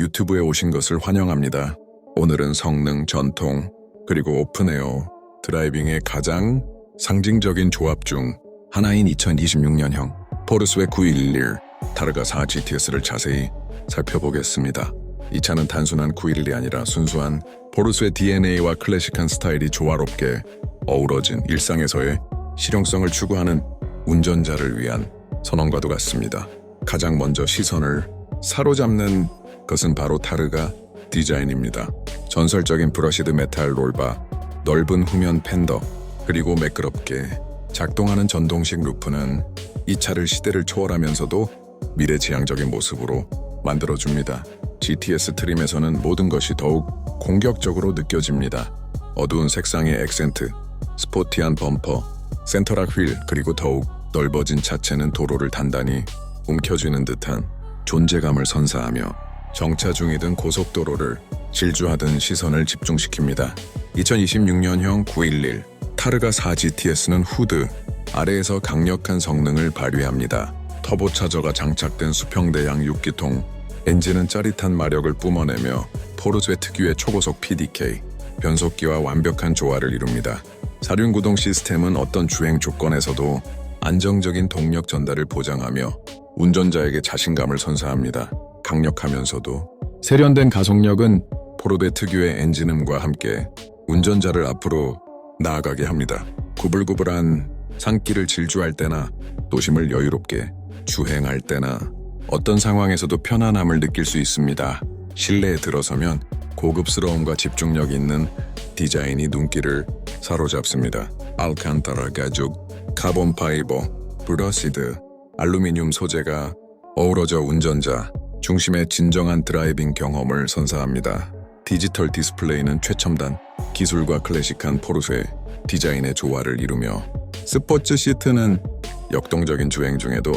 유튜브에 오신 것을 환영합니다. 오늘은 성능, 전통, 그리고 오픈에어 드라이빙의 가장 상징적인 조합 중 하나인 2026년형 포르스웨 911 타르가 4 GTS를 자세히 살펴보겠습니다. 이 차는 단순한 911이 아니라 순수한 포르스웨 DNA와 클래식한 스타일이 조화롭게 어우러진 일상에서의 실용성을 추구하는 운전자를 위한 선언과도 같습니다. 가장 먼저 시선을 사로잡는 것은 바로 타르가 디자인입니다. 전설적인 브러시드 메탈 롤바, 넓은 후면 팬더, 그리고 매끄럽게 작동하는 전동식 루프는 이 차를 시대를 초월하면서도 미래지향적인 모습으로 만들어줍니다. GTS 트림에서는 모든 것이 더욱 공격적으로 느껴집니다. 어두운 색상의 액센트, 스포티한 범퍼, 센터락 휠, 그리고 더욱 넓어진 차체는 도로를 단단히 움켜쥐는 듯한 존재감을 선사하며 정차 중이든 고속도로를 질주하든 시선을 집중시킵니다. 2026년형 911 타르가 4 GTS는 후드 아래에서 강력한 성능을 발휘합니다. 터보차저가 장착된 수평대양 6기통 엔진은 짜릿한 마력을 뿜어내며 포르쉐 특유의 초고속 PDK 변속기와 완벽한 조화를 이룹니다. 사륜구동 시스템은 어떤 주행 조건에서도 안정적인 동력 전달을 보장하며 운전자에게 자신감을 선사합니다. 강력하면서도 세련된 가속력은 포르베 특유의 엔진음과 함께 운전자를 앞으로 나아가게 합니다. 구불구불한 산길을 질주할 때나 도심을 여유롭게 주행할 때나 어떤 상황에서도 편안함을 느낄 수 있습니다. 실내에 들어서면 고급스러움과 집중력 있는 디자인이 눈길을 사로잡습니다. 알칸타라 가죽, 카본 파이버, 브러시드, 알루미늄 소재가 어우러져 운전자 중심의 진정한 드라이빙 경험을 선사합니다. 디지털 디스플레이는 최첨단 기술과 클래식한 포르쉐 디자인의 조화를 이루며 스포츠 시트는 역동적인 주행 중에도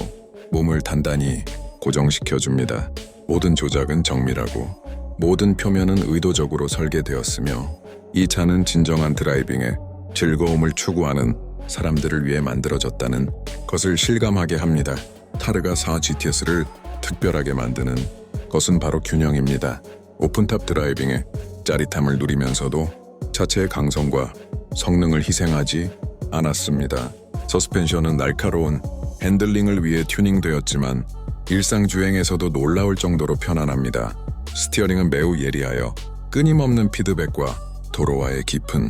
몸을 단단히 고정시켜줍니다. 모든 조작은 정밀하고 모든 표면은 의도적으로 설계되었으며 이 차는 진정한 드라이빙에 즐거움을 추구하는 사람들을 위해 만들어졌다는 것을 실감하게 합니다. 타르가 4 GTS를 특별하게 만드는 것은 바로 균형입니다. 오픈탑 드라이빙의 짜릿함을 누리면서도 자체의 강성과 성능을 희생하지 않았습니다. 서스펜션은 날카로운 핸들링을 위해 튜닝되었지만 일상 주행에서도 놀라울 정도로 편안합니다. 스티어링은 매우 예리하여 끊임없는 피드백과 도로와의 깊은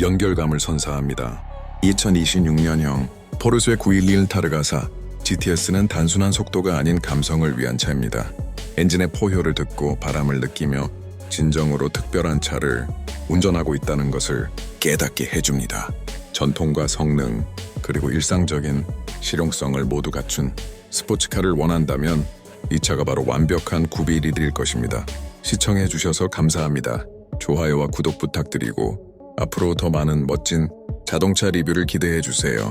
연결감을 선사합니다. 2026년형 포르쉐 911 타르가사 GTS는 단순한 속도가 아닌 감성을 위한 차입니다. 엔진의 포효를 듣고 바람을 느끼며 진정으로 특별한 차를 운전하고 있다는 것을 깨닫게 해줍니다. 전통과 성능, 그리고 일상적인 실용성을 모두 갖춘 스포츠카를 원한다면 이 차가 바로 완벽한 911일 것입니다. 시청해 주셔서 감사합니다. 좋아요와 구독 부탁드리고 앞으로 더 많은 멋진 자동차 리뷰를 기대해 주세요.